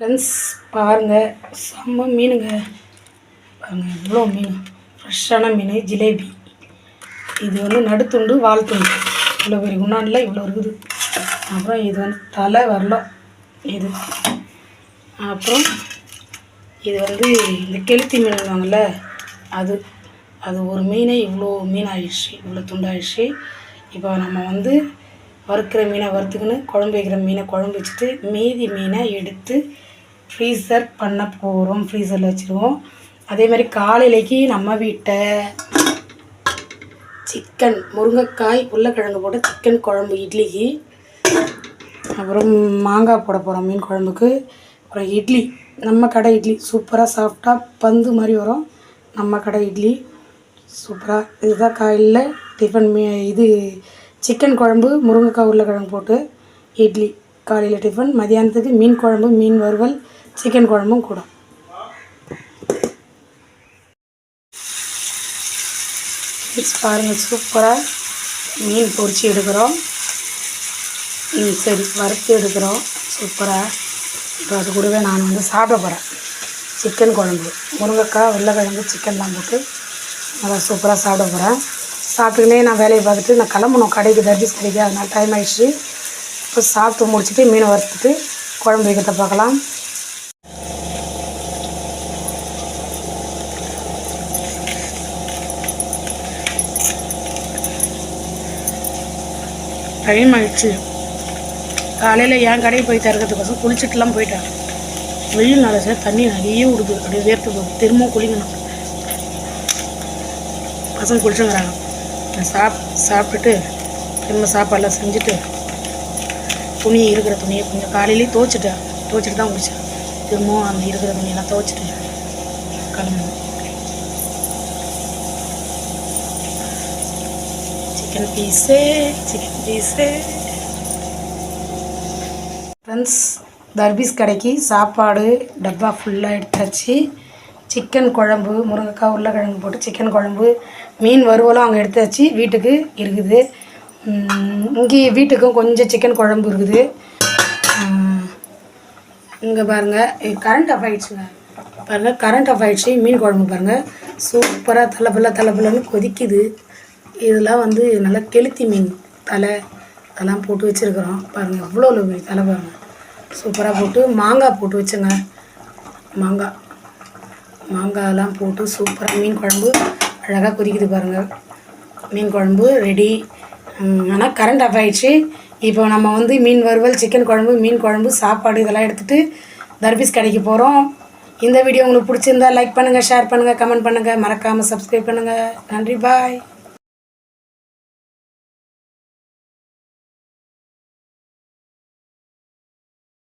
Friends பாருங்கள் செம்ம மீனுங்க. பாருங்கள் இவ்வளோ மீன். ஃப்ரெஷ்ஷான மீன் ஜிலேபி. இது வந்து நடுத்துண்டு வால் துண்டு இவ்வளோ பெரிய குண்டானில் இவ்வளோ இருக்குது. அப்புறம் இது வந்து தலை வரலாம் இது. அப்புறம் இது வந்து இந்த கெளுத்தி மீன் வாங்கல அது. அது ஒரு மீனே இவ்வளோ மீன் ஆயிடுச்சு இவ்வளோ துண்டாயிடுச்சு. இப்போ நம்ம வந்து வறுக்கிற மீனை வறுத்துக்கின்னு குழம்பு வைக்கிற மீனை குழம்பு வச்சுட்டு மீதி மீனை எடுத்து ஃப்ரீசர் பண்ண போகிறோம் ஃப்ரீசரில் வச்சுருவோம். அதே மாதிரி காலையிலைக்கு நம்ம வீட்டை சிக்கன் முருங்கைக்காய் உருளைக்கிழங்கு போட்டு சிக்கன் குழம்பு இட்லிக்கு அப்புறம் மாங்காய் போட போகிறோம் மீன் குழம்புக்கு. அப்புறம் இட்லி நம்ம கடை இட்லி. சூப்பராக சாஃப்டாக பந்து மாதிரி வரும். நம்ம கடை இட்லி. சூப்பராக இதுதான் காலையில் டிஃபன் மீ இது சிக்கன் குழம்பு முருங்கைக்காய் உருளைக்கிழங்கு போட்டு இட்லி. காலையில் டிஃபன் மதியானத்துக்கு மீன் குழம்பு மீன் வறுவல் சிக்கன் குழம்பும் கூட. பாருங்கள் சூப்பராக மீன் பொரிச்சு எடுக்கிறோம். மீன் சரி வறுத்து எடுக்கிறோம். சூப்பராக இப்போ அது கூடவே நான் வந்து சாப்பிட போகிறேன் சிக்கன் குழம்பு. முருங்கைக்காய் உருளைக்கிழங்கு சிக்கன்லாம் போட்டு நல்லா சூப்பராக சாப்பிட போகிறேன் சாப்பிட்டுக்கினே நான் வேலையை பார்த்துட்டு நான் கிளம்பணும். கடைக்கு தர்ஜிஸ் கடைக்கு அதனால் டைம் ஆகிடுச்சு இப்போ சாப்பிட்டு முடிச்சுட்டு மீனை வறுத்துட்டு குழம்பு வைக்கிறத பார்க்கலாம். டைம் ஆயிடுச்சு. காலையில் என் கடையை போய் திறக்கிறதுக்கோசம் குளிச்சுட்டுலாம் போயிட்டேன் வெயில் நாள் சார் தண்ணி நிறைய விடுது. அப்படியே வேர்த்து போகுது. திரும்பவும் குளிக்கணும். பசங்க குளிச்சுங்கிறாங்க நான் சாப் சாப்பிட்டுட்டு திரும்ப சாப்பாடெல்லாம் செஞ்சுட்டு துணி இருக்கிற துணியை கொஞ்சம் காலையிலேயே துவைச்சிட்டேன். துவைச்சிட்டு தான் குளிச்சேன். திரும்பவும் அந்த இருக்கிற துணியெல்லாம் துவைச்சிட்டு கிளம்பணும் chicken piece chicken piece friends தர்பீஸ் கடைக்கு சாப்பாடு டப்பா ஃபுல்லாக எடுத்தாச்சு. சிக்கன் குழம்பு முருங்கைக்காய் உருளைக்கிழங்கு போட்டு சிக்கன் குழம்பு மீன் வறுவலும் அங்கே எடுத்தாச்சு. வீட்டுக்கு இருக்குது. இங்கே வீட்டுக்கும் கொஞ்சம் சிக்கன் குழம்பு இருக்குது. இங்கே பாருங்கள் கரண்ட் ஆஃப் ஆகிடுச்சுங்க பாருங்கள் கரண்ட் ஆஃப் ஆகிடுச்சு மீன் குழம்பு பாருங்கள் சூப்பராக தலைப்பில்ல தலைப்பில்லன்னு கொதிக்குது. இதெல்லாம் வந்து நல்லா கெளுத்தி மீன் தலை அதெல்லாம் போட்டு வச்சுருக்குறோம். பாருங்கள் எவ்வளோ மீன் தலை பாருங்கள் சூப்பராக போட்டு மாங்காய் போட்டு வச்சுங்க. மாங்காய். மாங்காயெல்லாம் போட்டு சூப்பராக மீன் குழம்பு அழகாக கொதிக்குது பாருங்கள் மீன் குழம்பு ரெடி ஆனால் கரண்ட் ஆஃப் ஆகிடுச்சு இப்போ நம்ம வந்து மீன் வறுவல் சிக்கன் குழம்பு மீன் குழம்பு சாப்பாடு இதெல்லாம் எடுத்துகிட்டு தர்பீஸ் கடைக்கு போகிறோம் இந்த வீடியோ உங்களுக்கு பிடிச்சிருந்தா லைக் பண்ணுங்கள் ஷேர் பண்ணுங்கள் கமெண்ட் பண்ணுங்கள் மறக்காமல் சப்ஸ்கிரைப் பண்ணுங்கள் நன்றி பாய்